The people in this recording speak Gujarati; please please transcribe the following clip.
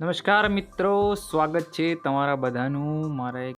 નમસ્કાર મિત્રો સ્વાગત છે તમારા બધાનું. મારા એક